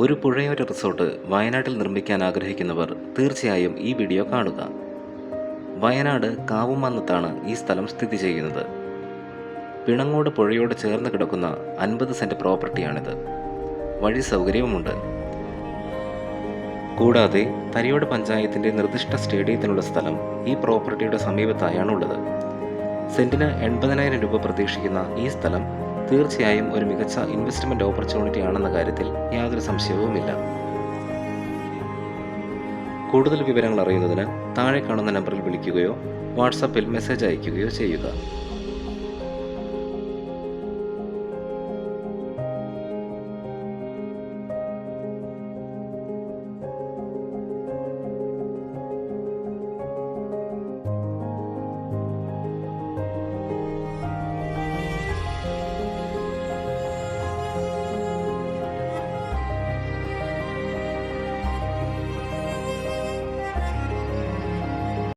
ഒരു പുഴയോര റിസോർട്ട് വയനാട്ടിൽ നിർമ്മിക്കാൻ ആഗ്രഹിക്കുന്നവർ തീർച്ചയായും ഈ വീഡിയോ കാണുക. വയനാട് കാവുമന്നത്താണ് ഈ സ്ഥലം സ്ഥിതി ചെയ്യുന്നത്. പിണങ്ങോട് പുഴയോട് ചേർന്ന് കിടക്കുന്ന അൻപത് സെന്റ് പ്രോപ്പർട്ടിയാണിത്. വഴി സൗകര്യവുമുണ്ട്. കൂടാതെ തരിയോട് പഞ്ചായത്തിന്റെ നിർദ്ദിഷ്ട സ്റ്റേഡിയത്തിനുള്ള സ്ഥലം ഈ പ്രോപ്പർട്ടിയുടെ സമീപത്തായാണുള്ളത് സെന്റിന് എൺപതിനായിരം രൂപ പ്രതീക്ഷിക്കുന്ന ഈ സ്ഥലം തീർച്ചയായും ഒരു മികച്ച ഇൻവെസ്റ്റ്മെന്റ് ഓപ്പർച്യൂണിറ്റി ആണെന്ന കാര്യത്തിൽ യാതൊരു സംശയവുമില്ല. കൂടുതൽ വിവരങ്ങൾ അറിയുന്നതിന് താഴെ കാണുന്ന നമ്പറിൽ വിളിക്കുകയോ വാട്സാപ്പിൽ മെസ്സേജ് അയയ്ക്കുകയോ ചെയ്യുക.